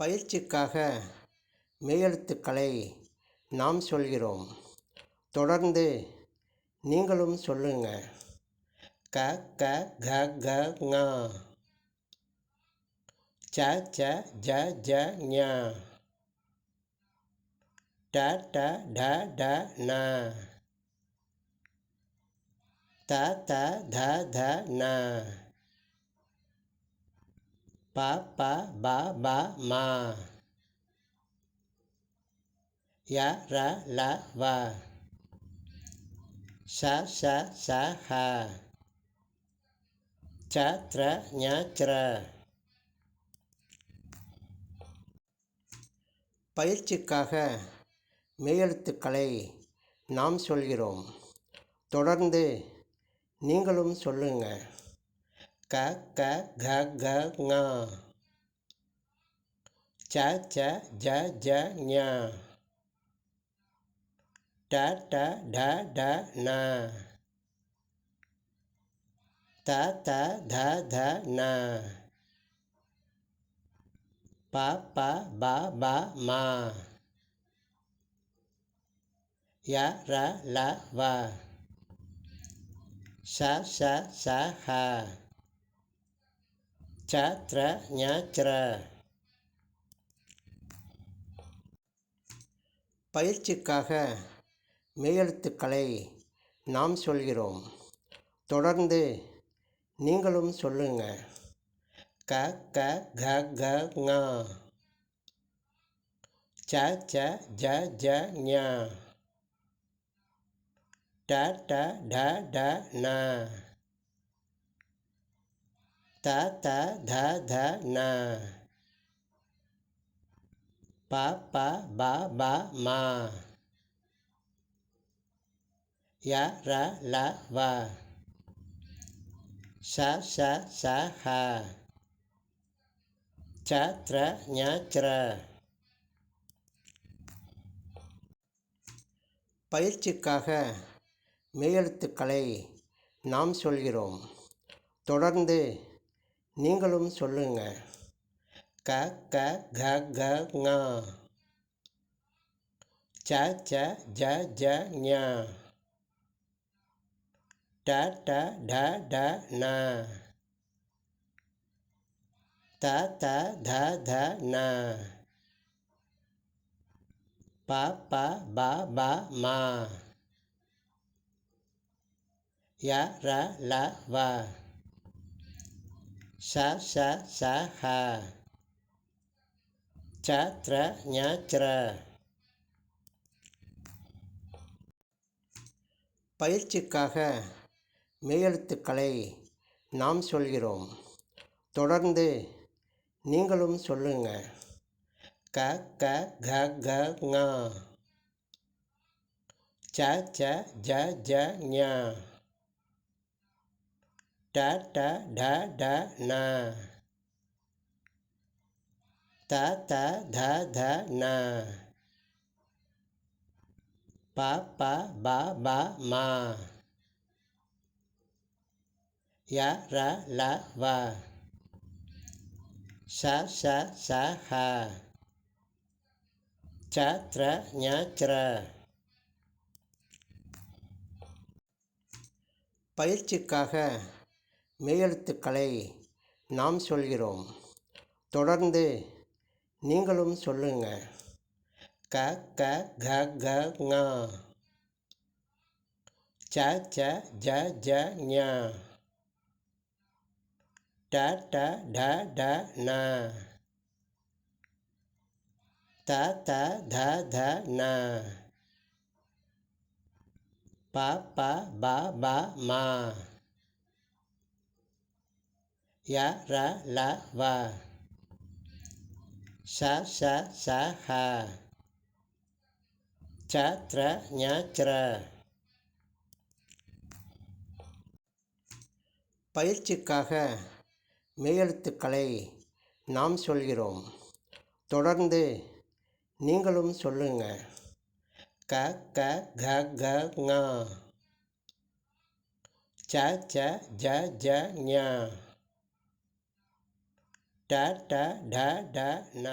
பயிற்சிக்காக மெய்யெழுத்துக்களை நாம் சொல்கிறோம். தொடர்ந்து நீங்களும் சொல்லுங்க. க க க க ங. ச ச ஜ ஜ ஞ. ட ட ட ட ந. த த த த ந. ப ப ப ப ம. ய ர ல வ. ச ச ச ஹ. ச த்ர ஞ த்ர. பயிற்சிக்காக மெய்யெழுத்துக்களை நாம் சொல்கிறோம். தொடர்ந்து நீங்களும் சொல்லுங்கள் க க க க ங ச ச ஜ ஜ ஞ ட ட ட ட ந த த த த ந ப ப ப ப ம ய ர ல வ ச ச ச ஹ ச த்ர ஞ ச்ர பயிற்சிக்காக மெய்யெழுத்துக்களை நாம் சொல்கிறோம். தொடர்ந்து நீங்களும் சொல்லுங்க. க க க க ங. ச ச ஜ ஜ ஞ. ட ட ட ட ந த த த த ந. ப ப ப ப ம. ய ர ல வ. ச ச ச ஹ. ச த்ர ஞ த்ர. பயிற்சிக்காக மெய்யெழுத்துக்களை நாம் சொல்கிறோம். தொடர்ந்து நீங்களும் சொல்லுங்க. க க க க ங. ச ச ஜ ஜ ஞ. ட ட ட ட ந. த த த த ந. ப ப ப ப ம. ய ர ல வ. ச ச ச ஹ ச த்ர ஞ ச்ர பயிற்சிக்காக மெய்யெழுத்துக்களை நாம் சொல்கிறோம். தொடர்ந்து நீங்களும் சொல்லுங்க. க க க க ங. ச ச ஜ ஜ ஞ. ட ட ட ட ந த த த த ந ப ப ப ப ம ய ர ல வ ச ச ச ஹ ச த்ர ஞ ச்ர பயிற்சிக்காக மெய்யெழுத்துக்களை நாம் சொல்கிறோம். தொடர்ந்து நீங்களும் சொல்லுங்க. க க க க ங. ச ச ஜ ஜ ஞ. ட ட ட ட ந. த த த த ந. ப ப ப ப ம. ய ர ல வ ச ச ச ஹ ச த்ர ஞ த்ர பயிற்சிக்காக மெய்யெழுத்துக்களை நாம் சொல்கிறோம். தொடர்ந்து நீங்களும் சொல்லுங்க. க க க க ங. ச ச ஜ ஜ ஞ. ட ட ட ட ந